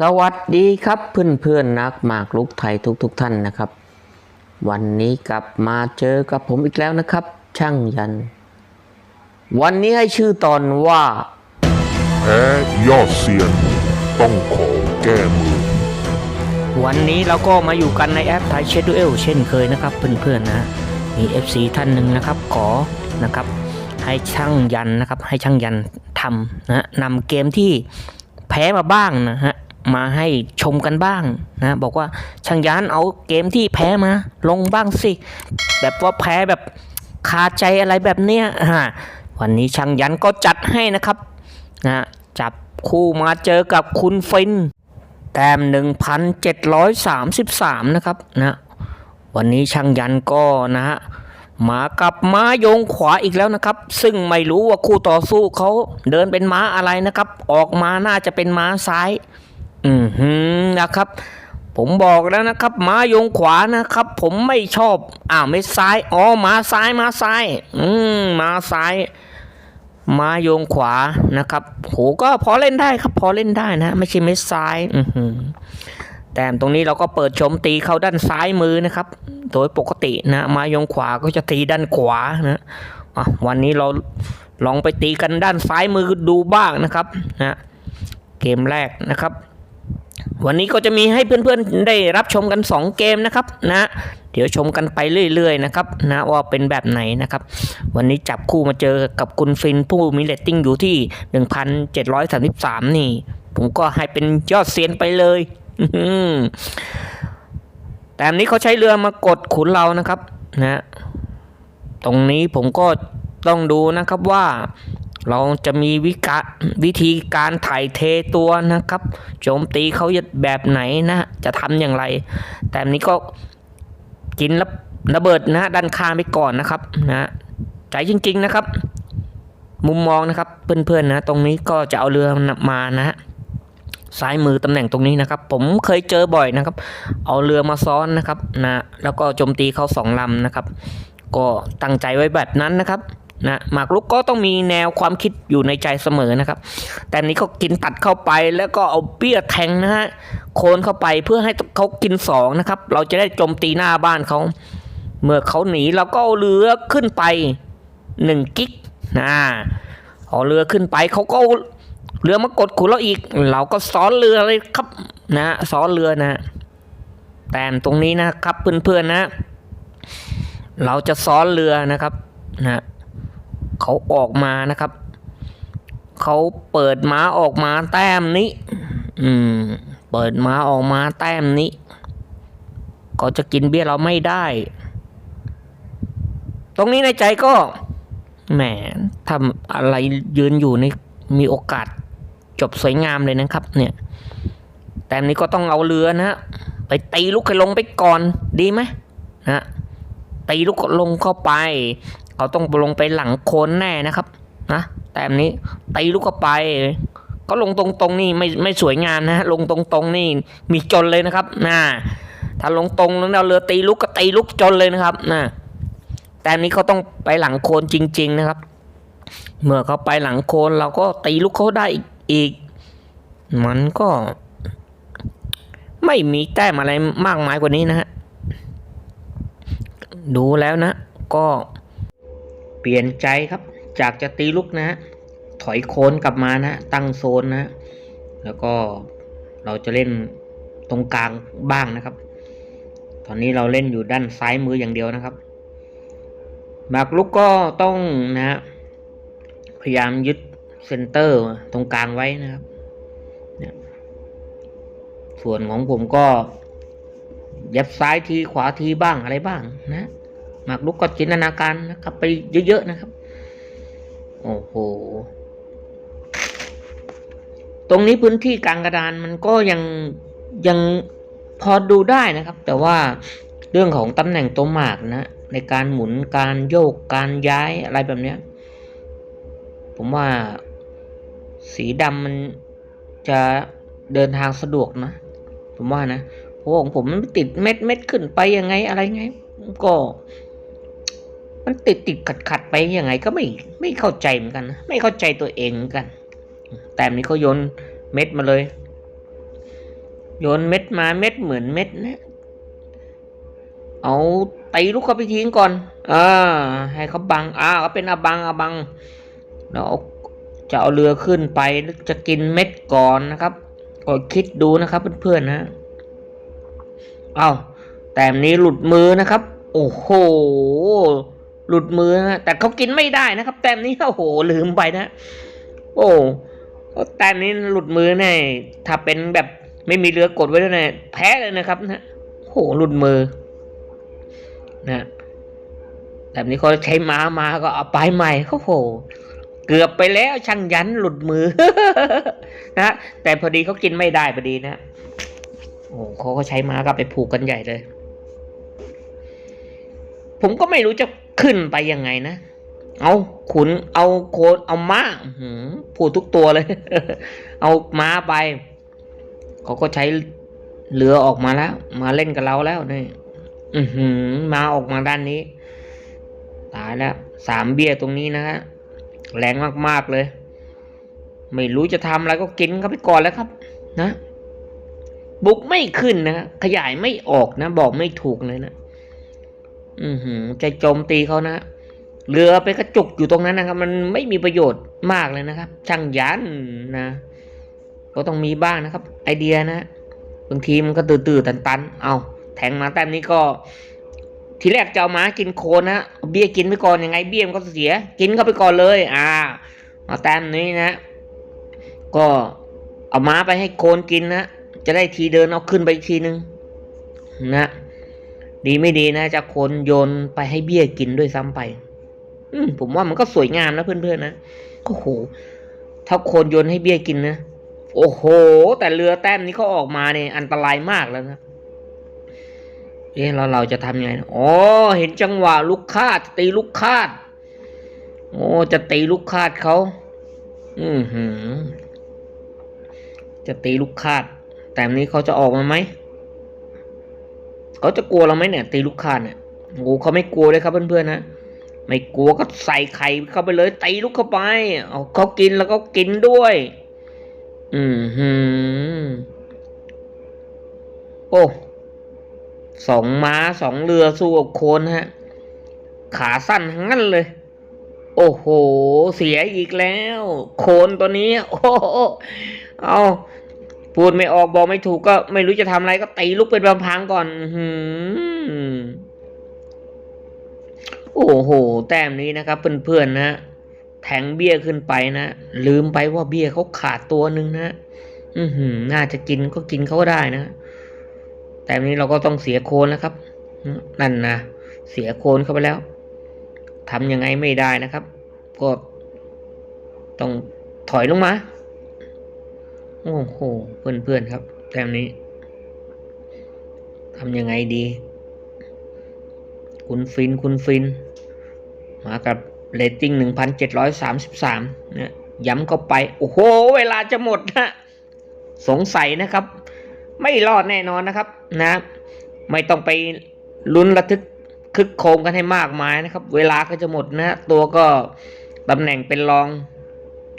สวัสดีครับเพื่อนเพื่อนๆนักหมากลุกไทยทุกทุกๆท่านนะครับ วันนี้กลับมาเจอกับผมอีกแล้วนะครับ ช่างยัน วันนี้ให้ชื่อตอนว่าแพ้ยอดเซียน ต้องขอแก้มือ วันนี้เราก็มาอยู่กันในแอปไทยเชดดูเอลเช่นเคยนะครับ เพื่อนๆนะมี FC ท่านหนึ่งนะครับขอนะครับให้ช่างยันนะครับให้ช่างยันทำนะนำเกมที่แพ้มาบ้างนะฮะ มาให้ชมกันบ้างนะบอกว่าช่างยันเอาเกมที่แพ้มา ลงบ้างสิ แบบว่าแพ้แบบคาใจอะไรแบบเนี้ยฮะวันนี้ช่างยันก็จัดให้นะครับนะจับคู่มาเจอกับคุณฟิน แต้ม 1,733 นะครับนะวันนี้ช่างยันก็นะฮะมากับม้าโยงขวาอีกแล้วนะครับ ซึ่งไม่รู้ว่าคู่ต่อสู้เขาเดินเป็นม้าอะไรนะครับ ออกมาน่าจะเป็นม้าซ้าย อือหือนะครับ ผมบอกแล้วนะครับ ม้ายงขวานะครับ ผมไม่ชอบ อ้าวไม่ซ้ายอ๋อม้าซ้ายม้าซ้าย อืมม้าซ้ายมายงขวานะครับโหก็พอเล่นได้ครับ พอเล่นได้นะ ไม่ใช่เม็ดซ้าย อือหือแต้มตรงนี้เราก็เปิดชมตีเข้าด้านซ้ายมือนะครับ โดยปกตินะมายงขวาก็จะตีด้านขวานะะวันนี้เราลองไปตีกันด้านซ้ายมือดูบ้างนะครับนะเกมแรกนะครับ วันนี้ก็จะมีให้เพื่อนๆได้รับชมกัน 2 เกมนะครับนะเดี๋ยวชมกันไปเรื่อยๆนะครับนะว่าเป็นแบบไหนนะครับ วันนี้จับคู่มาเจอกับคุณฟินผู้มีเรตติ้งอยู่ที่ 1,733 นี่ ผมก็ให้เป็นยอดเซียนไปเลยแต่อันนี้เขาใช้เรือมากดขุนเรานะครับนะ ตรงนี้ผมก็ต้องดูนะครับว่า เราจะมีวิกะวิธีการถ่ายเทตัวนะครับ โจมตีเขาแบบไหนนะ จะทำอย่างไร แต่อันนี้ก็กินระระเบิดนะด้านข้างไปก่อนนะครับนะใจจริง ๆนะครับ มุมมองนะครับเพื่อนๆนะ ตรงนี้ก็จะเอาเรือมานะฮะซ้ายมือตำแหน่งตรงนี้นะครับ ผมเคยเจอบ่อยนะครับ เอาเรือมาซ้อนนะครับนะแล้วก็โจมตีเขาสองลำนะครับ ก็ตั้งใจไว้แบบนั้นนะครับ นะหมากรุกก็ต้องมีแนวความคิดอยู่ในใจเสมอนะครับ แต่นี้เขากินตัดเข้าไปแล้วก็เอาเบี้ยแทงนะฮะโคนเข้าไปเพื่อให้เขากินสองนะครับ เราจะได้โจมตีหน้าบ้านเขา เมื่อเขาหนีเราก็เอาเรือขึ้นไปหนึ่งกิกนะเอาเรือขึ้นไปเขาก็เรือมากดขุนเราอีก เราก็ซ้อนเรือเลยครับนะซ้อนเรือนะ แต้มตรงนี้นะครับเพื่อนๆนะ เราจะซ้อนเรือนะครับนะ เขาออกมานะครับ เขาเปิดม้าออกมาแต้มนี้ อืม เปิดม้าออกมาแต้มนี้ เขาจะกินเบี้ยเราไม่ได้ ตรงนี้ในใจก็แหมทำอะไรยืนอยู่ในมีโอกาสจบสวยงามเลยนะครับ เนี่ย แต่นี้ก็ต้องเอาเรือนะฮะไปตีลูกให้ลงไปก่อนดีไหมนะตีลูกลงเข้าไป เขาต้องลงไปหลังโคนแน่นะครับนะแต่อันนี้ตีลูกเข้าไป ก็ลงตรงๆนี่ไม่ไม่สวยงามนะฮะลงตรงๆนี่มีจนเลยนะครับนะถ้าลงตรงแล้วเอาเรือตีลูกก็ตีลูกจนเลยนะครับนะแต่นี้เขาต้องไปหลังโคนจริง ๆนะครับ เมื่อเขาไปหลังโคนเราก็ตีลูกเขาได้อีก มันก็ ไม่มีแต้มอะไรมากมายกว่านี้นะฮะดูแล้วนะ ก็ เปลี่ยนใจครับ จากจะตีลุกนะฮะถอยโคนกลับมานะตั้งโซนนะ แล้วก็เราจะเล่นตรงกลางบ้างนะครับ ตอนนี้เราเล่นอยู่ด้านซ้ายมืออย่างเดียวนะครับหมากลุกก็ต้องนะฮะพยายามยึดเซนเตอร์ตรงกลางไว้นะครับ ส่วนของผมก็ยับซ้ายทีขวาทีบ้างอะไรบ้างนะ หมากลุกก็จินตนาการนะครับ ไปเยอะๆนะครับ โอ้โห ตรงนี้พื้นที่กลางกระดานมันก็ยังยังพอดูได้นะครับ แต่ว่าเรื่องของตำแหน่งตัวหมากนะ ในการหมุนการโยกการย้ายอะไรแบบเนี้ย ผมว่าสีดำมันจะเดินทางสะดวกนะ ผมว่านะเพราะของผมมันติดเม็ดเม็ดขึ้นไปยังไงอะไรไง ก็ มันติดติดขัดขัดไปยังไงก็ไม่ไม่เข้าใจเหมือนกัน ไม่เข้าใจตัวเองเหมือนกัน แต่นี้เขาโยนเม็ดมาเลย โยนเม็ดมาเม็ดเหมือนเม็ดนะเอาตีลูกเขาไปทิ้งก่อนอ่าให้เขาบังอ่าเขาเป็นอาบังอาบังแล้วเอาจะเอาเรือขึ้นไปจะกินเม็ดก่อนนะครับก็คิดดูนะครับเพื่อนๆนะเอาแต้มนี้หลุดมือนะครับ โอ้โห หลุดมือนะแต่เขากินไม่ได้นะครับ แต้มนี้โอ้โหลืมไปนะ โอ้แต้มนี้หลุดมือเนี่ยถ้าเป็นแบบไม่มีเรือกดไว้ด้วยเนี่ยแพ้เลยนะครับนะโอ้โหหลุดมือนะแบบนี้เขาใช้ม้ามาก็เอาไปใหม่โอ้โหเกือบไปแล้วช่างยันหลุดมือนะแต่พอดีเขากินไม่ได้พอดีนะโอ้เขาก็ใช้ม้าก็ไปผูกกันใหญ่เลย ผมก็ไม่รู้จะ ขึ้นไปยังไงนะ เอาขุน เอาโคนเอาม้าอื้อหือพูดทุกตัวเลย เอาม้าไป เขาก็ใช้เรือออกมาแล้ว มาเล่นกับเราแล้วนี่อือหือมาออกมาด้านนี้ ตายแล้วสามเบี้ยตรงนี้นะฮะแรงมากๆเลย ไม่รู้จะทำอะไรก็กินเข้าไปก่อนแล้วครับ นะ บุกไม่ขึ้นนะขยายไม่ออกนะ บอกไม่ถูกเลยนะ อือหือจะโจมตีเขานะเรือไปกระจุกอยู่ตรงนั้นนะครับ มันไม่มีประโยชน์มากเลยนะครับ ช่างยันนะก็ต้องมีบ้างนะครับ ไอเดียนะบางทีมันก็ตื่นๆตันๆเอาแทงมาแต้มนี้ก็ ทีแรกจะเอาม้ากินโคนนะเบี้ยกินไปก่อนยังไงเบี้ยมันก็เสีย กินเข้าไปก่อนเลย อ่ามาแต้มนี้นะ ก็เอาม้าไปให้โคนกินนะจะได้ทีเดินเอาขึ้นไปอีกทีนึงนะ ดีไม่ดีนะจะคนโยนไปให้เบี้ยกินด้วยซ้ำไป อืมผมว่ามันก็สวยงามนะเพื่อนๆนะโอ้โหถ้าคนโยนให้เบี้ยกินนะโอ้โห แต่เรือแต้มนี้เขาออกมาเนี่ยอันตรายมากแล้วนะเอ๊ะแล้วเราจะทำยังไงอ๋อเห็นจังหวะลูกคาดตีลูกคาดโอ้จะตีลูกคาดเขาอือหือ จะตีลูกคาด แต่นี้เขาจะออกมาไหม เขาจะกลัวเราไหมเนี่ย ตีลูกค้าเนี่ยโอ้เขาไม่กลัวเลยครับเพื่อนๆนะไม่กลัวก็ใส่ไข่เข้าไปเลยตีลูกเข้าไป เอาเขากินแล้วก็กินด้วย อือหือโอ้สองม้าสองเรือสู้กับโคนฮะ ขาสั้นทั้งนั้นเลย โอ้โห เสียอีกแล้ว โคนตัวนี้ โอ้โหเอา พูดไม่ออกบอกไม่ถูกก็ไม่รู้จะทำอะไรก็ตีลูกเป็นบางพังก่อนอื้อหืโอ้โห แต้มนี้นะครับเพื่อนๆนะแทงเบี้ยขึ้นไปนะลืมไปว่าเบี้ยเขาขาดตัวหนึ่งนะอือหือ น่าจะกินก็กินเขาได้นะ แต่นนี้เราก็ต้องเสียโคนแล้วครับ นั่นนะเสียโคนเข้าไปแล้วทำยังไงไม่ได้นะครับ ก็ต้องถอยลงมา โอ้โห เพื่อนๆครับ แต้มนี้ทำยังไงดี คุณฟินคุณฟิน มากับเรตติ้งหนึ่งพันเจ็ดร้อยสามสิบสามนี่ย้ำเข้าไป โอ้โห เวลาจะหมดนะสงสัยนะครับ ไม่รอดแน่นอนนะครับนะ ไม่ต้องไปลุ้นระทึกคึกโครมกันให้มากมายนะครับ เวลาก็จะหมดนะ ตัวก็ตำแหน่งเป็นรอง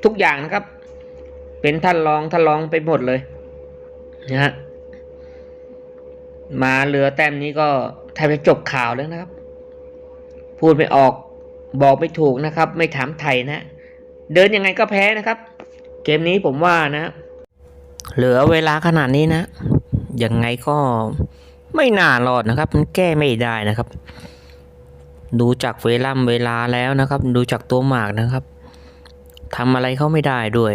ทุกอย่างนะครับ เป็นท่านรองท่านรองไปหมดเลยนะฮะมาเรือแต้มนี้ก็แทบจะจบข่าวแล้วนะครับ พูดไม่ออกบอกไม่ถูกนะครับ ไม่ถามไทยนะ เดินยังไงก็แพ้นะครับ เกมนี้ผมว่านะ เหลือเวลาขนาดนี้นะยังไงก็ไม่น่ารอดนะครับ มันแก้ไม่ได้นะครับ ดูจากเวลาเวลาแล้วนะครับ ดูจากตัวหมากนะครับ ทำอะไรเขาไม่ได้ด้วย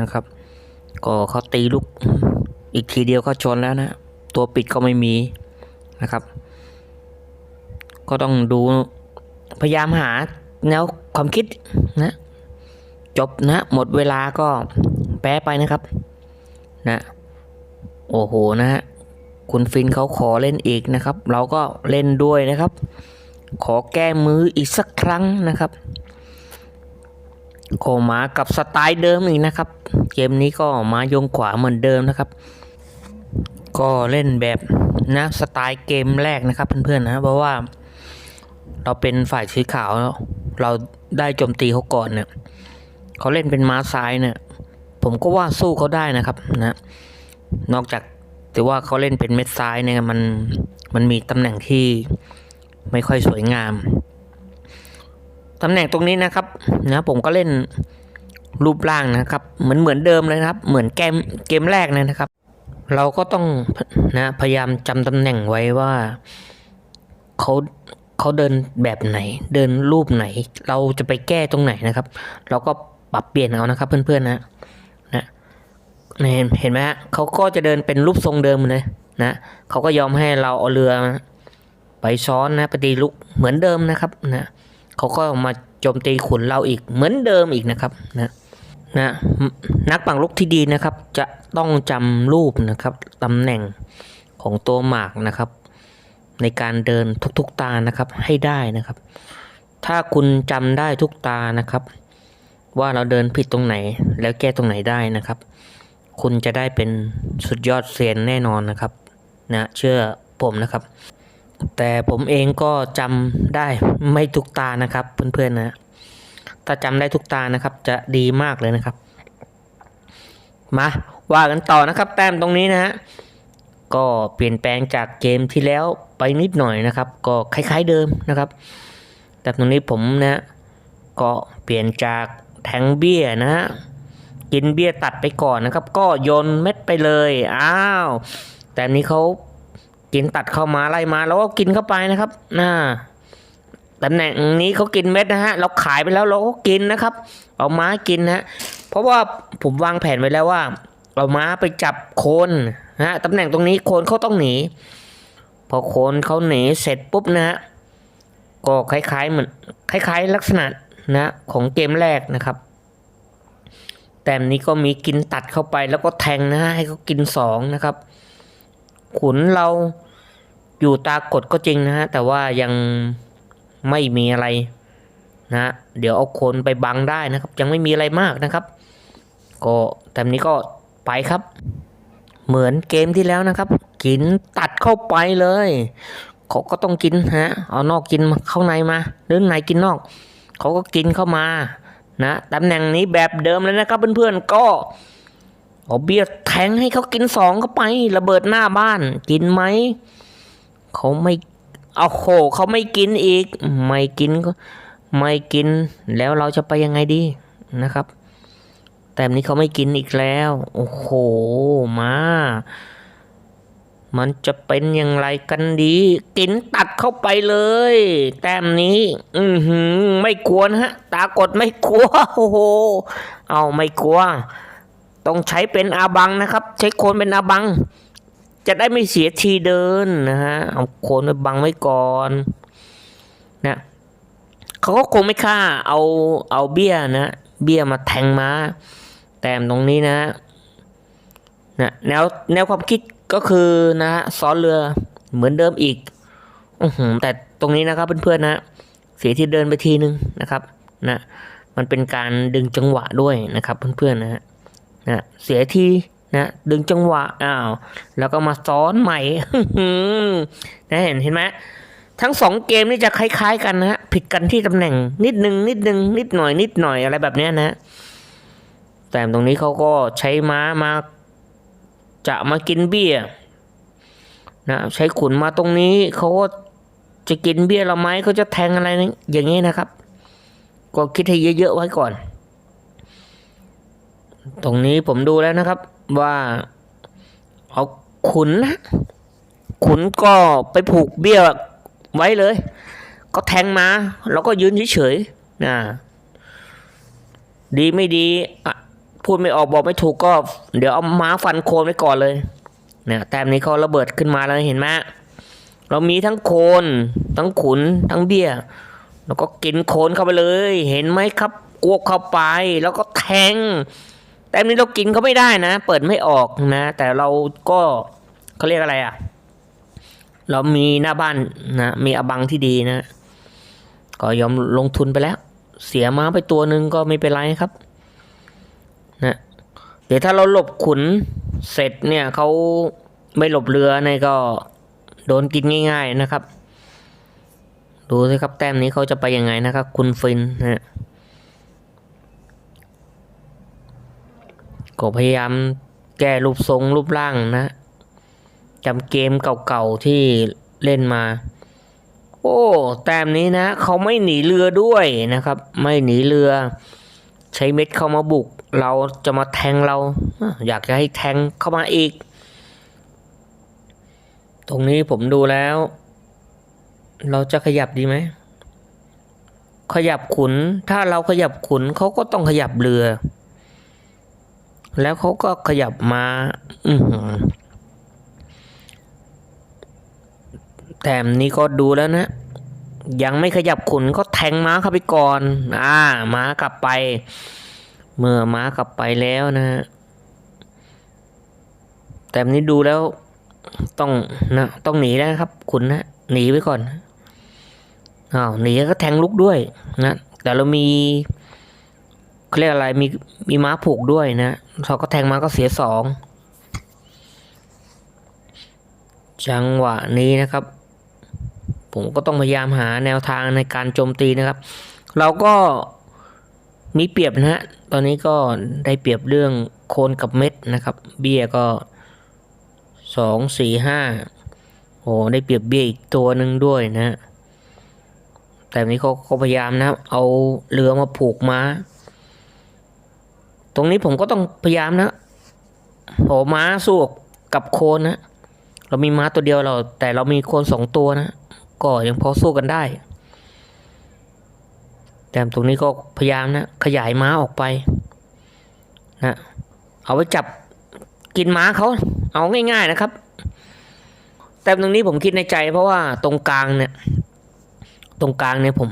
นะครับ ก็เขาตีลูกอีกทีเดียวก็ชนแล้วนะ ตัวปิดก็ไม่มีนะครับ ก็ต้องดูพยายามหาแนวความคิดนะ จบนะ หมดเวลาก็แพ้ไปนะครับ นะโอ้โหนะฮะคุณฟินเขาขอเล่นอีกนะครับ เราก็เล่นด้วยนะครับ ขอแก้มืออีกสักครั้งนะครับ โคมากับสไตล์เดิมอีกนะครับ เกมนี้ก็มายงขวาเหมือนเดิมนะครับ ก็เล่นแบบนะสไตล์เกมแรกนะครับเพื่อนๆนะเพราะว่า เราเป็นฝ่ายสีขาวเราได้โจมตีเขาก่อนเนี่ยเขาเล่นเป็นม้าซ้ายเนี่ย ผมก็ว่าสู้เขาได้นะครับนะนอกจากแต่ว่าเขาเล่นเป็นเม็ดซ้ายเนี่ยมันมันมีตำแหน่งที่ไม่ค่อยสวยงาม ตำแหน่งตรงนี้นะครับนะผมก็เล่นรูปร่างนะครับ เหมือนเหมือนเดิมเลยนะครับ เหมือนเกมเกมแรกเลยนะครับ เราก็ต้องนะพยายามจำตำแหน่งไว้ว่าเขาเขาเดินแบบไหน เดินรูปไหน เราจะไปแก้ตรงไหนนะครับ เราก็ปรับเปลี่ยนเอานะครับ เพื่อนๆนะนะเห็นเห็นไหมฮะเขาก็จะเดินเป็นรูปทรงเดิมเลยนะเขาก็ยอมให้เราเอาเรือไปซ้อนนะไปตีลุกเหมือนเดิมนะครับนะ เขาก็มาโจมตีขุนเราอีกเหมือนเดิมอีกนะครับนะนะนักปังลุกที่ดีนะครับ จะต้องจำรูปนะครับตำแหน่งของตัวหมากนะครับ ในการเดินทุกๆตานะครับให้ได้นะครับ ถ้าคุณจำได้ทุกตานะครับ ว่าเราเดินผิดตรงไหน แล้วแก้ตรงไหนได้นะครับ คุณจะได้เป็นสุดยอดเซียนแน่นอนนะครับนะเชื่อผมนะครับ แต่ผมเองก็จำได้ไม่ทุกตานะครับเพื่อนๆนะ ถ้าจำได้ทุกตานะครับ จะดีมากเลยนะครับ มาว่ากันต่อนะครับแต้มตรงนี้นะฮะก็เปลี่ยนแปลงจากเกมที่แล้วไปนิดหน่อยนะครับ ก็คล้ายๆเดิมนะครับ แต่ตรงนี้ผมนะก็เปลี่ยนจากแทงเบี้ยนะฮะกินเบี้ยตัดไปก่อนนะครับ ก็โยนเม็ดไปเลย อ้าว แต่นี้เขา กินตัดเข้ามาไล่มาแล้วก็กินเข้าไปนะครับน่าตำแหน่งนี้เขากินเม็ดนะฮะ เราขายไปแล้วเราก็กินนะครับ เอาม้ากินนะเพราะว่าผมวางแผนไว้แล้วว่า เอาม้าไปจับโคนนะตำแหน่งตรงนี้โคนเขาต้องหนี พอโคนเขาหนีเสร็จปุ๊บนะฮะก็คล้ายๆเหมือนคล้ายๆ ลักษณะนะของเกมแรกนะครับ แต่อันนี้ก็มีกินตัดเข้าไปแล้วก็แทงนะฮะให้เขากินสองนะครับ ขุนเราอยู่ตากดก็จริงนะฮะ แต่ว่ายังไม่มีอะไรนะเดี๋ยวเอาคนไปบังได้นะครับ ยังไม่มีอะไรมากนะครับ ก็แต่นี้ก็ไปครับ เหมือนเกมที่แล้วนะครับ กินตัดเข้าไปเลยเขาก็ต้องกินฮะเอานอกกินเข้าในมาหรือในกินนอกเขาก็กินเข้ามานะตำแหน่งนี้แบบเดิมเลยนะครับเพื่อนๆก็ เอาเบียร์แทงให้เขากินสองเข้าไประเบิดหน้าบ้าน กินไหมเขาไม่เอาโหเขาไม่กินอีก ไม่กินก็ไม่กินแล้วเราจะไปยังไงดีนะครับ แต่นี้เขาไม่กินอีกแล้ว โอ้โหมา มันจะเป็นอย่างไรกันดี กินตัดเข้าไปเลย แต้มนี้ อือหือ ไม่กลัวนะฮะตากดไม่กลัวโอ้โห เอาไม่กลัว ต้องใช้เป็นอาบังนะครับ ใช้โคนเป็นอาบัง จะได้ไม่เสียทีเดินนะฮะเอาโคนไปบังไว้ก่อนนะเขาก็คงไม่ฆ่าเอาเอาเบี้ยนะ เบี้ยมาแทงมาแต้มตรงนี้นะนะแนวแนวความคิดก็คือนะฮะซ้อนเรือเหมือนเดิมอีกอือหือแต่ตรงนี้นะครับเพื่อนๆนะ เสียที่เดินไปทีนึงนะครับนะมันเป็นการดึงจังหวะด้วยนะครับเพื่อนๆนะฮะ นะเสียทีนะดึงจังหวะอ้าวแล้วก็มาซ้อนใหม่นะเห็นเห็นไหมทั้งสองเกมนี่จะคล้าย ๆ กันนะฮะผิดกันที่ตำแหน่ง นิดนึงนิดนึงนิดหน่อย นิดหน่อยอะไรแบบนี้นะ แต่ตรงนี้เขาก็ใช้ม้ามา จะมากินเบี้ยนะใช้ขุนมาตรงนี้เขาก็จะกินเบี้ยเราไหมเขาจะแทงอะไรนะอย่างนี้นะครับ ก็คิดให้เยอะๆไว้ก่อน ตรงนี้ผมดูแล้วนะครับว่าเอาขุนนะขุนก็ไปผูกเบี้ยไว้เลย ก็แทงมาเราก็ยืนเฉยๆนะดีไม่ดีพูดไม่ออกบอกไม่ถูกก็ เดี๋ยวเอาม้าฟันโคนไว้ก่อนเลยเนี่ยแต้มนี้เขาระเบิดขึ้นมาแล้วเห็นไหมเรามีทั้งโคน ทั้งขุน ทั้งเบี้ย แล้วก็กินโคนเข้าไปเลย เห็นไหมครับอ้วกเข้าไป แล้วก็แทง แต่อันนี้เรากินเขาไม่ได้นะ เปิดไม่ออกนะ แต่เราก็เขาเรียกอะไรอะ เรามีหน้าบ้านนะมีอบังที่ดีนะ ก็ยอมลงทุนไปแล้ว เสียม้าไปตัวหนึ่งก็ไม่เป็นไรครับนะเดี๋ยวถ้าเราหลบขุนเสร็จเนี่ยเขาไม่หลบเรือเนี่ยก็โดนกินง่าย ๆนะครับ ดูสิครับแต้มนี้เขาจะไปยังไงนะครับ คุณฟินนะ ก็พยายามแก้รูปทรงรูปร่างนะจำเกมเก่าๆที่เล่นมา โอ้แต้มนี้นะ เขาไม่หนีเรือด้วยนะครับ ไม่หนีเรือ ใช้เม็ดเข้ามาบุก เราจะมาแทงเรา อยากจะให้แทงเข้ามาอีก ตรงนี้ผมดูแล้ว เราจะขยับดีไหมขยับขุน ถ้าเราขยับขุนเขาก็ต้องขยับเรือ แล้วเขาก็ขยับมาอืแต้มนี้ก็ดูแล้วนะ ยังไม่ขยับขุนก็แทงม้าเข้าไปก่อน อ่า ม้ากลับไป เมื่อม้ากลับไปแล้วนะฮะแต้มนี้ดูแล้วต้องนะต้องหนีแล้วนะครับ ขุนนะหนีไปก่อนอ้าวหนีแล้วก็แทงลุกด้วยนะ แต่เรามี เขาเรียกอะไรมีมีม้าผูกด้วยนะเขาก็แทงม้าก็เสียสองจังหวะนี้นะครับ ผมก็ต้องพยายามหาแนวทางในการโจมตีนะครับ เราก็มีเปรียบนะฮะตอนนี้ก็ได้เปรียบเรื่องโคนกับเม็ดนะครับ เบี้ยก็สองสี่ห้าโอ้ได้เปรียบเบี้ยอีกตัวหนึ่งด้วยนะฮะแต่นี้เขาพยายามนะ เอาเรือมาผูกม้า ตรงนี้ผมก็ต้องพยายามนะโอม้าสู้กับโคนนะ เรามีม้าตัวเดียวเรา แต่เรามีโคนสองตัวนะ ก็ยังพอสู้กันได้ แต่ตรงนี้ก็พยายามนะ ขยายม้าออกไป นะ เอาไว้จับกินม้าเขา เอาง่าย ๆนะครับ แต่ตรงนี้ผมคิดในใจ เพราะว่าตรงกลางเนี่ย ตรงกลางเนี่ยผม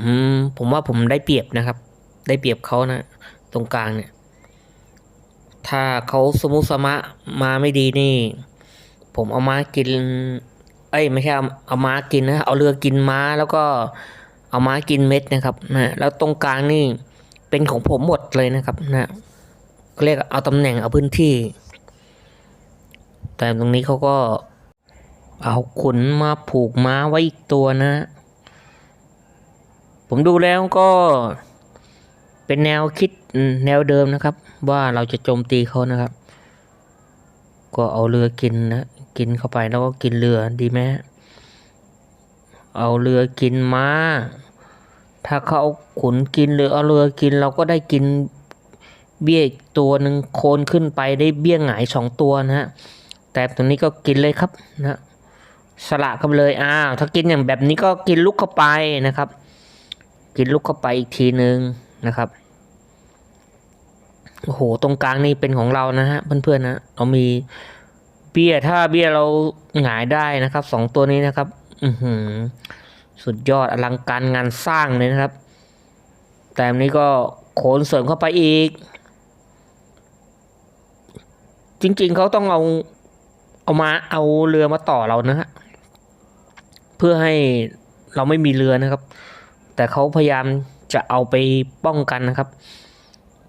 ผมว่าผมได้เปรียบนะครับ ได้เปรียบเขานะ ตรงกลางเนี่ย ถ้าเขาสมุสมะมาไม่ดีนี่ ผมเอาม้ากิน เอ้ยไม่ใช่เอาเอาม้ากินนะเอาเรือกินม้าแล้วก็เอาม้ากินเม็ดนะครับนะแล้วตรงกลางนี่เป็นของผมหมดเลยนะครับนะเรียกเอาตำแหน่งเอาพื้นที่ แต่ตรงนี้เขาก็เอาขุนมาผูกม้าไว้อีกตัวนะ ผมดูแล้วก็ เป็นแนวคิดแนวเดิมนะครับ ว่าเราจะโจมตีเขานะครับ ก็เอาเรือกินนะกินเข้าไปแล้วก็กินเรือดีไหมเอาเรือกินม้า ถ้าเขาเอาขุนกินหรือเอาเรือกินเราก็ได้กินเบี้ยอีกตัวหนึ่งโคนขึ้นไปได้เบี้ยหงายสองตัวนะฮะแต่ตรงนี้ก็กินเลยครับนะสละกันเลยอ้าวถ้ากินอย่างแบบนี้ก็กินลุกเข้าไปนะครับ กินลุกเข้าไปอีกทีหนึ่ง นะครับโอ้โหตรงกลางนี่เป็นของเรานะฮะเพื่อนๆนะเรามีเบี้ยถ้าเบี้ยเราหงายได้นะครับสองตัวนี้นะครับอือหือสุดยอดอลังการงานสร้างเลยนะครับ แต่อันนี้ก็โขนเสริมเข้าไปอีก จริงๆเขาต้องเอาเอามาเอาเรือมาต่อเรานะฮะเพื่อให้เราไม่มีเรือนะครับ แต่เขาพยายาม จะเอาไปป้องกันนะครับ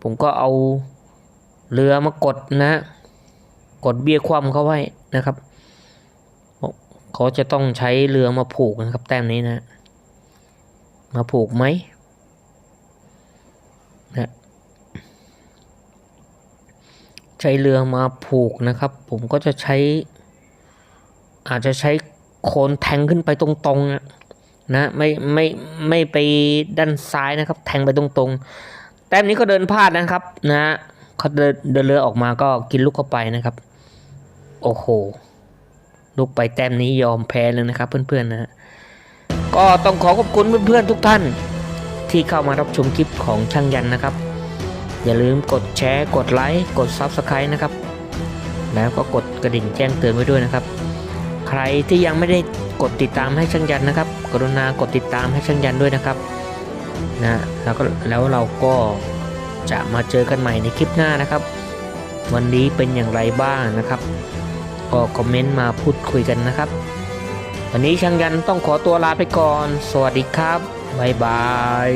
ผมก็เอาเรือมากดนะกดเบี้ยคว่ำเขาไว้นะครับเขาจะต้องใช้เรือมาผูกนะครับ แต้มนี้นะ มาผูกไหมนะใช้เรือมาผูกนะครับ ผมก็จะใช้ อาจจะใช้โคนแทงขึ้นไปตรงๆนะ นะไม่ไม่ไม่ไปด้านซ้ายนะครับ แทงไปตรงๆ แต้มนี้ก็เดินพลาดนะครับนะเขาเดินเดินเรือออกมาก็กินลูกเข้าไปนะครับ โอ้โห ลูกไปแต้มนี้ยอมแพ้เลยนะครับ เพื่อนๆนะฮะก็ต้องขอขอบคุณเพื่อนๆทุกท่าน ที่เข้ามารับชมคลิปของช่างยันนะครับ อย่าลืมกดแชร์ กดไลค์ กด Subscribe นะครับ แล้วก็กดกระดิ่งแจ้งเตือนไว้ด้วยนะครับ ใครที่ยังไม่ได้กดติดตามให้ช่างยันนะครับ กรุณากดติดตามให้ช่างยันด้วยนะครับนะแล้วก็แล้วเราก็จะมาเจอกันใหม่ในคลิปหน้านะครับ วันนี้เป็นอย่างไรบ้างนะครับ ก็คอมเมนต์มาพูดคุยกันนะครับ วันนี้ช่างยันต้องขอตัวลาไปก่อน สวัสดีครับบ๊ายบาย